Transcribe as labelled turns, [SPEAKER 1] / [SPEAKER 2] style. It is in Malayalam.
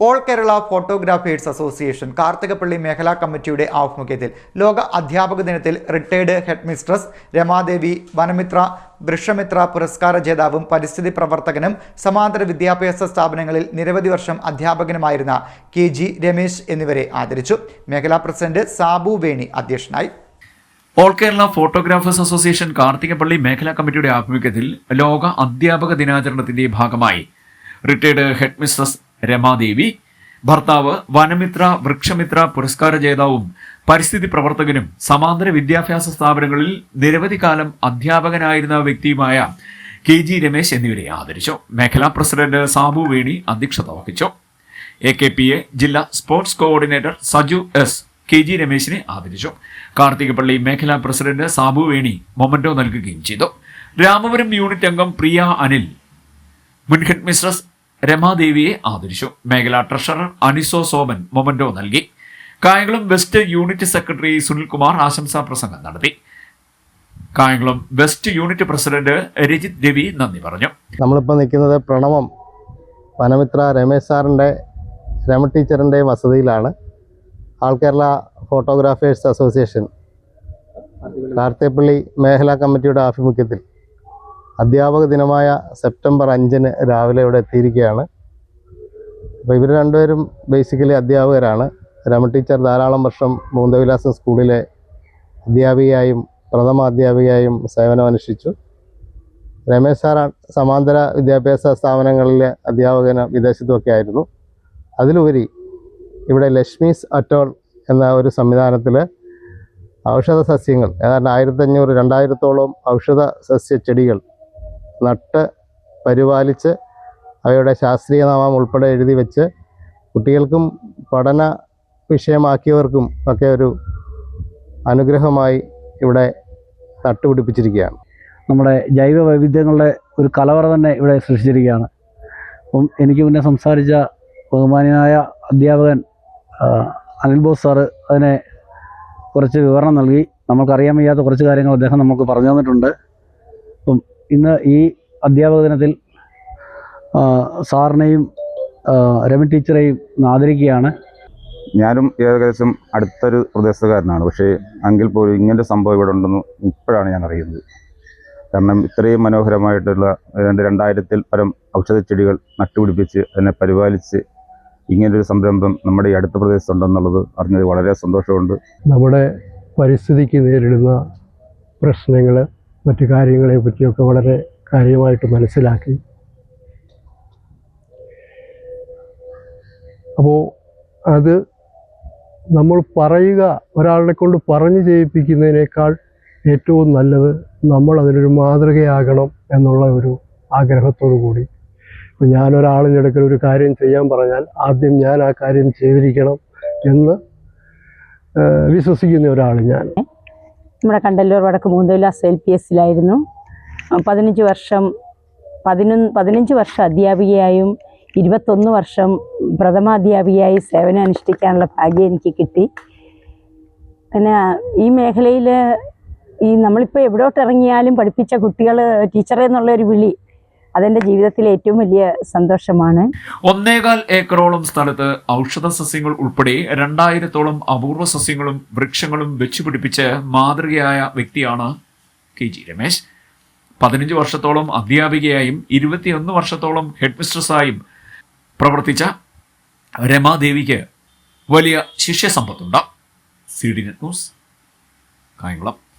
[SPEAKER 1] All Kerala photographers association Karthikappally മേഖലാ കമ്മിറ്റിയുടെ ആഭിമുഖ്യത്തിൽ ലോക അധ്യാപക ദിനത്തിൽ retired head mistress Ramadevi Vanamitra Vrikshamitra പുരസ്കാര ജേതാവും പരിസ്ഥിതി പ്രവർത്തകനും സമാന്തര വിദ്യാഭ്യാസ സ്ഥാപനങ്ങളിൽ നിരവധി വർഷം അധ്യാപകനുമായിരുന്ന കെ ജി രമേശ് എന്നിവരെ ആദരിച്ചു. മേഖലാ പ്രസിഡന്റ് സാബു വേണി അധ്യക്ഷനായി.
[SPEAKER 2] All Kerala photographers association Karthikappally മേഖലാ കമ്മിറ്റിയുടെ ആഭിമുഖ്യത്തിൽ ലോക അധ്യാപക ദിനാചരണത്തിന്റെ ഭാഗമായി റിട്ടയർഡ് ഹെഡ് മിസ്ട്രസ് രമാദേവി ഭർത്താവ് വനമിത്ര വൃക്ഷമിത്ര പുരസ്കാര ജേതാവും പരിസ്ഥിതി പ്രവർത്തകനും സമാന്തര വിദ്യാഭ്യാസ സ്ഥാപനങ്ങളിൽ നിരവധി കാലം അധ്യാപകനായിരുന്ന വ്യക്തിയുമായ കെ ജി രമേശ് എന്നിവരെ ആദരിച്ചു. മേഖലാ പ്രസിഡന്റ് സാബു വേണി അധ്യക്ഷത വഹിച്ചു. എ കെ പി എ ജില്ലാ sports coordinator Saju S K G രമേശിനെ ആദരിച്ചു. കാർത്തികപ്പള്ളി മേഖലാ പ്രസിഡന്റ് സാബു വേണി മൊമന്റോ നൽകുകയും ചെയ്തു. രാമപുരം യൂണിറ്റ് അംഗം പ്രിയ അനിൽ മുൻഹെഡ് മിസ്ട്രസ് രമാദേവിയെ ആദരിച്ചു. മേഖലാ ട്രഷറർ അനിസോ സോമൻ മൊമന്റോ നൽകി. Kayamkulam west unit secretary Sunilkumar ആശംസാ പ്രസംഗം നടത്തി. Kayamkulam west unit president Rajith Ravi നന്ദി പറഞ്ഞു.
[SPEAKER 3] നമ്മളിപ്പോൾ നിൽക്കുന്നത് പ്രണവം വനമിത്ര രമേശ് സാറിന്റെ രമ ടീച്ചറിന്റെ വസതിയിലാണ്. All Kerala photographers association Karthikappally മേഖലാ കമ്മിറ്റിയുടെ ആഭിമുഖ്യത്തിൽ. അധ്യാപക ദിനമായ സെപ്റ്റംബർ അഞ്ചിന് രാവിലെ ഇവിടെ എത്തിയിരിക്കുകയാണ്. അപ്പോൾ ഇവർ രണ്ടുപേരും ബേസിക്കലി അധ്യാപകരാണ്. രമ ടീച്ചർ ധാരാളം വർഷം മൂന്തവിലാസം സ്കൂളിലെ അധ്യാപികയായും പ്രഥമ അധ്യാപികയായും സേവനമനുഷ്ഠിച്ചു രമേശ് സാർ സമാന്തര വിദ്യാഭ്യാസ സ്ഥാപനങ്ങളിലെ അധ്യാപകന് വിദേശത്തുമൊക്കെ ആയിരുന്നു. അതിലുപരി ഇവിടെ ലക്ഷ്മീസ് അറ്റോൾ എന്ന ഒരു സംവിധാനത്തിൽ ഔഷധ സസ്യങ്ങൾ ഏതാണ്ട് ആയിരത്തഞ്ഞൂറ് രണ്ടായിരത്തോളം ഔഷധ സസ്യ ചെടികൾ നട്ട് പരിപാലിച്ച് അവയുടെ ശാസ്ത്രീയ നാമം ഉൾപ്പെടെ എഴുതി വെച്ച് കുട്ടികൾക്കും പഠന വിഷയമാക്കിയവർക്കും ഒക്കെ ഒരു അനുഗ്രഹമായി ഇവിടെ നട്ടുപിടിപ്പിച്ചിരിക്കുകയാണ്.
[SPEAKER 4] നമ്മുടെ ജൈവ വൈവിധ്യങ്ങളുടെ ഒരു കലവറ തന്നെ ഇവിടെ സൃഷ്ടിച്ചിരിക്കുകയാണ്. അപ്പം എനിക്ക് മുന്നേ സംസാരിച്ച ബഹുമാനിയായ അധ്യാപകൻ അനിൽ ബോസ് സാറ് അതിനെ കുറച്ച് വിവരണം നൽകി. നമ്മൾക്കറിയാൻ വയ്യാത്ത കുറച്ച് കാര്യങ്ങൾ അദ്ദേഹം നമുക്ക് പറഞ്ഞു തന്നിട്ടുണ്ട്. അപ്പം ഇന്ന് ഈ അധ്യാപക ദിനത്തിൽ സാറിനെയും രമൻ രമി ടീച്ചറെയും ആദരിക്കുകയാണ്.
[SPEAKER 5] ഞാനും ഏകദേശം അടുത്തൊരു പ്രദേശത്തുകാരനാണ്. പക്ഷേ എങ്കിൽ പോലും ഇങ്ങനൊരു സംഭവം ഇവിടെ ഉണ്ടെന്ന് ഇപ്പോഴാണ് ഞാൻ അറിയുന്നത്. കാരണം ഇത്രയും മനോഹരമായിട്ടുള്ള ഏതാണ്ട് രണ്ടായിരത്തിൽ പരം ഔഷധച്ചെടികൾ നട്ടുപിടിപ്പിച്ച് അതിനെ പരിപാലിച്ച് ഇങ്ങനൊരു സംരംഭം നമ്മുടെ ഈ അടുത്ത പ്രദേശത്തുണ്ടെന്നുള്ളത് അറിഞ്ഞത് വളരെ സന്തോഷമുണ്ട്.
[SPEAKER 6] നമ്മുടെ പരിസ്ഥിതിക്ക് നേരിടുന്ന പ്രശ്നങ്ങൾ മറ്റു കാര്യങ്ങളെ പറ്റിയൊക്കെ വളരെ കാര്യമായിട്ട് മനസ്സിലാക്കി. അപ്പോൾ അത് നമ്മൾ പറയുക ഒരാളെ കൊണ്ട് പറഞ്ഞു ചെയ്യിപ്പിക്കുന്നതിനേക്കാൾ ഏറ്റവും നല്ലത് നമ്മൾ അതിനൊരു മാതൃകയാകണം എന്നുള്ള ഒരു ആഗ്രഹത്തോടു കൂടി. ഇപ്പം ഞാനൊരാളിന്റെ അടുക്കൽ ഒരു കാര്യം ചെയ്യാൻ പറഞ്ഞാൽ ആദ്യം ഞാൻ ആ കാര്യം ചെയ്തിരിക്കണം എന്ന് വിശ്വസിക്കുന്ന ഒരാൾ ഞാൻ.
[SPEAKER 7] നമ്മുടെ കണ്ടല്ലൂർ വടക്ക് മൂന്തവിലാസ് എൽ പി എസിലായിരുന്നു പതിനഞ്ച് വർഷം പതിനൊന്ന് പതിനഞ്ച് വർഷം അധ്യാപികയായും ഇരുപത്തൊന്ന് വർഷം പ്രഥമാധ്യാപികയായി സേവനം അനുഷ്ഠിക്കാനുള്ള ഭാഗ്യം എനിക്ക് കിട്ടി. പിന്നെ ഈ മേഖലയിൽ ഈ നമ്മളിപ്പോൾ എവിടോട്ടിറങ്ങിയാലും പഠിപ്പിച്ച കുട്ടികൾ ടീച്ചറേ എന്നുള്ളൊരു വിളി അതെന്റെ ജീവിതത്തിലെ ഏറ്റവും വലിയ സന്തോഷമാണ്.
[SPEAKER 2] ഒന്നേകാൽ ഏക്കറോളം സ്ഥലത്ത് ഔഷധ സസ്യങ്ങൾ ഉൾപ്പെടെ രണ്ടായിരത്തോളം അപൂർവ സസ്യങ്ങളും വൃക്ഷങ്ങളും വെച്ചുപിടിപ്പിച്ച് മാതൃകയായ വ്യക്തിയാണ് കെ ജി രമേശ്. പതിനഞ്ച് വർഷത്തോളം അധ്യാപികയായും ഇരുപത്തിയൊന്ന് വർഷത്തോളം ഹെഡ് മിസ്ട്രസായും പ്രവർത്തിച്ച രമാദേവിക്ക് വലിയ ശിഷ്യസമ്പത്തുണ്ട്. C D net news Kayamkulam.